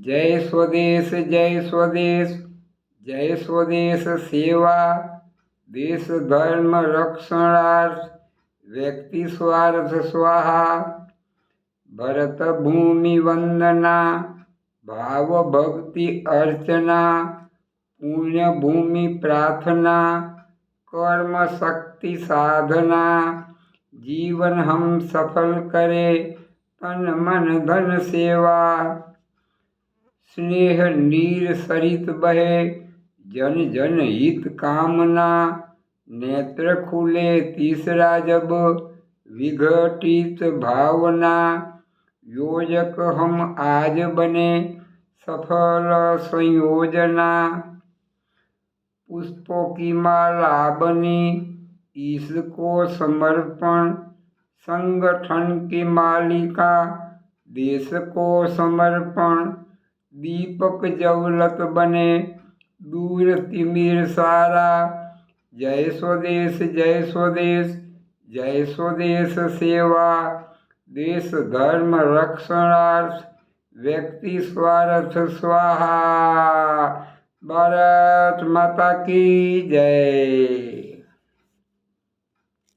जय स्वदेश जय स्वदेश जय स्वदेश सेवा, देश धर्म रक्षणार्थ व्यक्ति स्वार्थ स्वाहा, भरत भूमि वंदना, भाव भक्ति अर्चना, पुण्य भूमि प्रार्थना, कर्म शक्ति साधना, जीवन हम सफल करे, तन मन धन सेवा। स्नेह नीर सरित बहे, जन जन हित कामना। नेत्र खुले तीसरा जब, विघटित भावना। योजक हम आज बने, सफल संयोजना। पुष्पों की माला बनी इसको समर्पण। संगठन की मालिका, देश को समर्पण। दीपक जवलत बने, दूर तिमिर सारा। जय स्वदेश जय स्वदेश जय स्वदेश सेवा। देश धर्म रक्षणार्थ, व्यक्ति स्वार्थ स्वाहा। भारत माता की जय।